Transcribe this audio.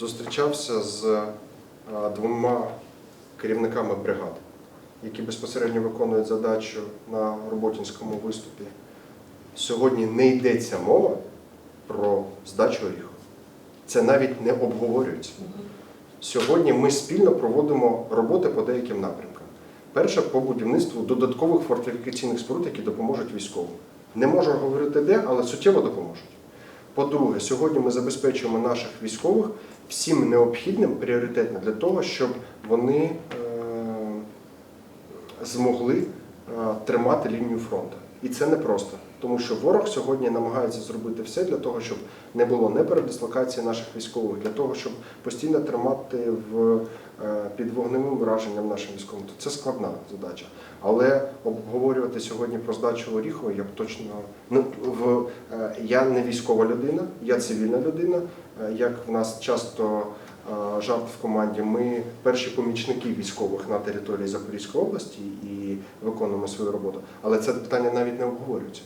Зустрічався з е, двома керівниками бригад, які безпосередньо виконують задачу на роботінському виступі. Сьогодні не йдеться мова про здачу оріху. Це навіть не обговорюється. Сьогодні ми спільно проводимо роботи по деяким напрямкам. Перше по будівництву додаткових фортифікаційних споруд, які допоможуть військовим. Не можу говорити де, але суттєво допоможуть. По-друге, сьогодні ми забезпечуємо наших військових всім необхідним пріоритетно для того, щоб вони е, змогли е, тримати лінію фронту. І це непросто, тому що ворог сьогодні намагається зробити все для того, щоб не було не передислокації наших військових, для того, щоб постійно тримати в, е, під вогневим враженням нашим військовим. То це складна задача. Але обговорювати сьогодні про здачу Оріхова я б точно ну, в, е, я не військова людина, я цивільна людина. Е, Як в нас часто жарт в команді, ми перші помічники військових на території Запорізької області і виконуємо свою роботу. Але це питання навіть не обговорюється.